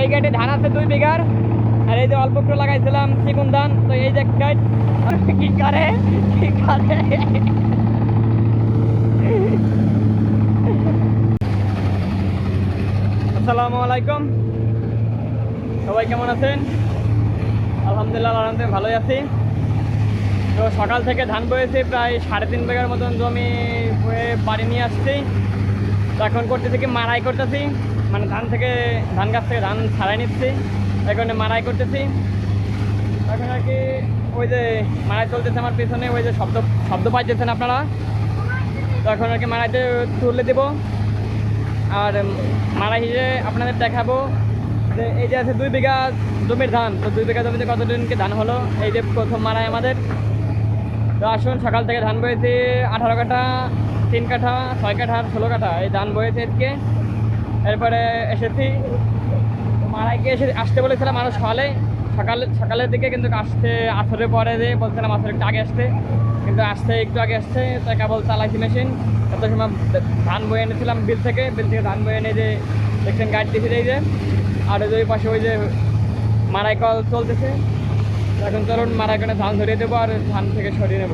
এই গাড়ি ধান আছে দুই বিঘার। আর এই যে অল্প একটু লাগাইছিলাম চিকুন ধান, তো এই যে কি করে? কি করে? আসসালামু আলাইকুম। সবাই কেমন আছেন? আলহামদুলিল্লাহ আলহামদুলিল্লাহ ভালোই আছি। তো সকাল থেকে ধান বয়েছি, প্রায় সাড়ে তিন বিঘার মতন জমি বাড়ি নিয়ে আসছি। এখন করতেছি কি মারাই করতেছি। মানে ধান থেকে, ধান গাছ থেকে ধান ছাড়াই নিচ্ছি। এখন মারাই করতেছি। এখন আর কি ওই যে মারাই চলতেছে আমার পেছনে, ওই যে শব্দ শব্দ পাইতেছেন আপনারা। তো এখন আর কি মারাইতে তুলে দেবো। আর মারাই হিসেবে আপনাদের দেখাবো যে এই যে আছে দুই বিঘা জমির ধান। তো দুই বিঘা জমিতে কতদিনকে ধান হলো? এই যে প্রথম মারাই আমাদের। তো আসুন, সকাল থেকে ধান বয়েছি আঠারো কাঠা, তিন কাঠা, ছয় কাঠা ষোলো কাঠা। এই ধান বয়েছে আজকে। এরপরে এসেছি। মারাইকে এসে আসতে বলেছিলাম মানুষ সকালে। সকালে, সকালের দিকে কিন্তু আসতে আসরের পরে যে বলছিলাম আসরে একটু আগে আসতে। কিন্তু আসতে একটু আগে আসতে তো কেবল চালাইছি মেশিন। তত সময় ধান বয়ে এনেছিলাম বিল থেকে। বিল থেকে ধান বয়ে এনে যে দেখছেন গাড়ি দিয়েছে এই যে। আর ওই পাশে ওই যে মারাই কল চলতেছে। এখন চলুন মারাই করে ধান ধরিয়ে দেবো আর ধান থেকে সরিয়ে নেব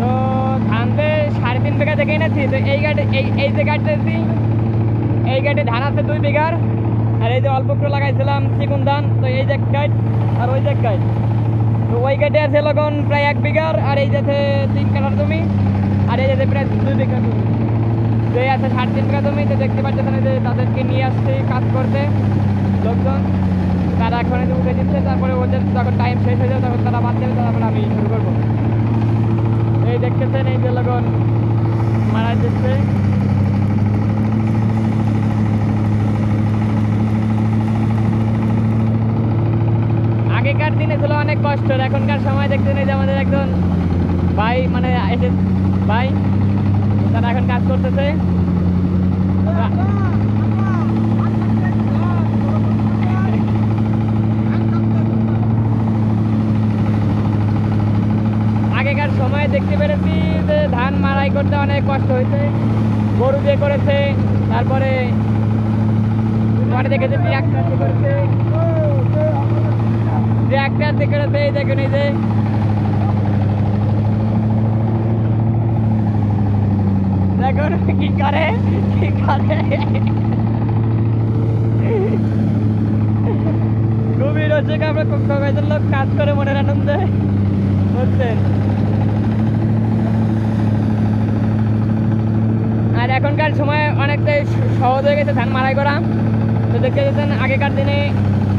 তো ধানতে সাড়ে তিন বিঘা থেকে এনেছি, তো এই গাড়ি এই এই যে গাড়িটা এনেছি এই গাড়ি ধান আছে দুই বিঘার। আর এই যে অল্প একটু লাগাইছিলাম চিকুন ধান, তো এই যে গাইড আর ওই যে গাইড তো ওই গাড়ি আছে লগন প্রায় এক বিঘার, আর এই যাতে তিন কাঠার জমি, আর এই যাতে প্রায় দুই বিঘা জমি। তো এই আছে সাড়ে তিন বিঘা জমি, তো দেখতে পাচ্ছেন যে তাদেরকে নিয়ে আসছে কাজ করতে লোকজন। তারা এখন উঠে দিচ্ছে, তারপরে ওদের যখন টাইম শেষ হয়ে যাবে, তখন তারা বাদ দেবে, তারপরে আমি শুরু করব। এই দেখতেছেন, এই যে লগন মারা যাচ্ছে। আগেকার দিনে ছিল অনেক কষ্ট এখনকার সময় দেখছেন এই যে আমাদের একজন ভাই মানে এসে ভাই, তারা এখন কাজ করতেছে আগেকার সময় দেখতে পেরেছি যে ধান মারাই করতে অনেক কষ্ট হয়েছে। গরু দিয়ে করেছে, তারপরে পরে দেখেছি করেছে। যে। কি করে কি করে। খুবই রোচক আমরা কয়েকজন লোক কাজ করে মনের আনন্দে। বুঝছেন? এখনকার সময় অনেকটাই সহজ হয়ে গেছে ধান মারাই করা। তো দেখতে যেতেন আগেকার দিনে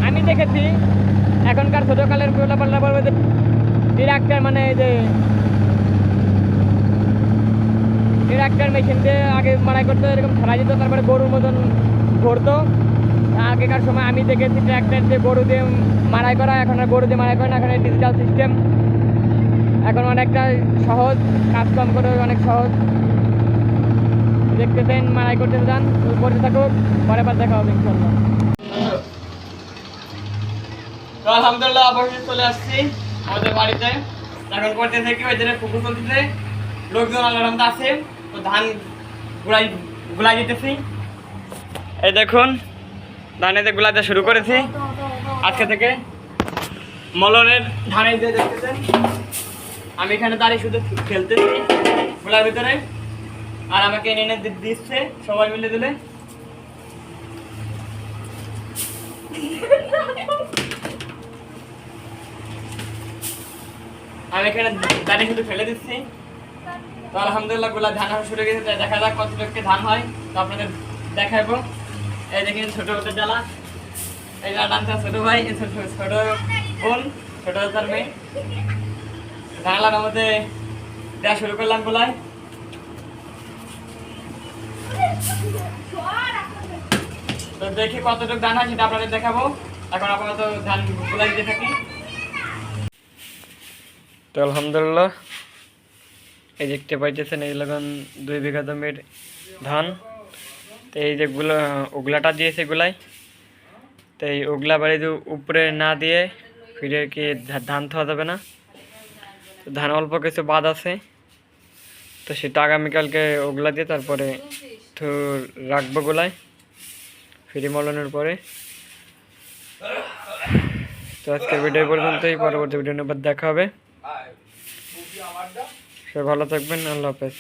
আমি দেখেছি, এখনকার ছোটোকালের পোলাপাল্লা বলবে যে ট্রাক্টর মানে এই যে ট্রাক্টর মেশিন দিয়ে আগে মারাই করতো, এরকম ছাড়া যেত, তারপরে গরুর মতন ঘুরতো। আগেকার সময় আমি দেখেছি ট্রাক্টর দিয়ে গরু দিয়ে মারাই করা, এখন আর গরু দিয়ে মারাই করে না, এখন ডিজিটাল সিস্টেম এখন অনেকটা সহজ কাজ কাম করে অনেক সহজ। দেখতেছেন মারাই করতে যান করতে থাকুক পরে বার দেখা হবে, ইনশাল্লাহ। তো আলহামদুলিল্লাহ অবশ্যই চলে আসছি আমাদের বাড়িতে। এখন করতেছে কি ওই দিনে পুকুর চলতেছে। লোকজন আল্লাহ আছে, তো ধান গুলাই গুলাই দিতেছি। এই দেখুন ধানেতে গুলাতে শুরু করেছি, আজকে থেকে মলনের ধানের দিয়ে দেখতেছেন, আমি এখানে দাঁড়িয়ে শুধু খেলতেছি, গোলার ভিতরে। আর আমাকে এনে এনে দিচ্ছে, সবাই মিলে দিলে। আমি এখানে দাঁড়িয়ে শুধু ফেলে দিচ্ছি। তো আলহামদুলিল্লাহ গোলা ধান শুরু গেছে। তাই দেখা যাক কত লোককে ধান হয়। তো আপনাদের দেখাবো। এই দেখেন ছোট ছোট জ্বালা। এই ডান্সা ছোট ভাই ছোট ছোট বোন, ছোট তার মেয়ে। জানালার মধ্যে দেওয়া শুরু করলাম গোলায়। তো দেখি কতটুকু ধান হয় আপনাদের দেখাবো। এখন আপাতত ধান গোলাই দিতে থাকি। তো আলহামদুলিল্লাহ, এই দেখতে পাইতেছেন, এই লাগান দুই বিঘা জমির ধান। তো এই যে গুলো ওগলাটা দিয়েছে গুলাই। তো এই ওগলা বাড়ি উপরে না দিয়ে ফিরে কি ধান থাওয়া যাবে না। তো ধান অল্প কিছু বাদ আছে। তো সেটা আগামীকালকে ওগলা দিয়ে তারপরে রাখব গোলায়, ফিরি মলানোর পরে। তো আজকের ভিডিও পর্যন্তই, পরবর্তী ভিডিও নেবার দেখা হবে। সে ভালো থাকবেন, আল্লাহ হাফেজ।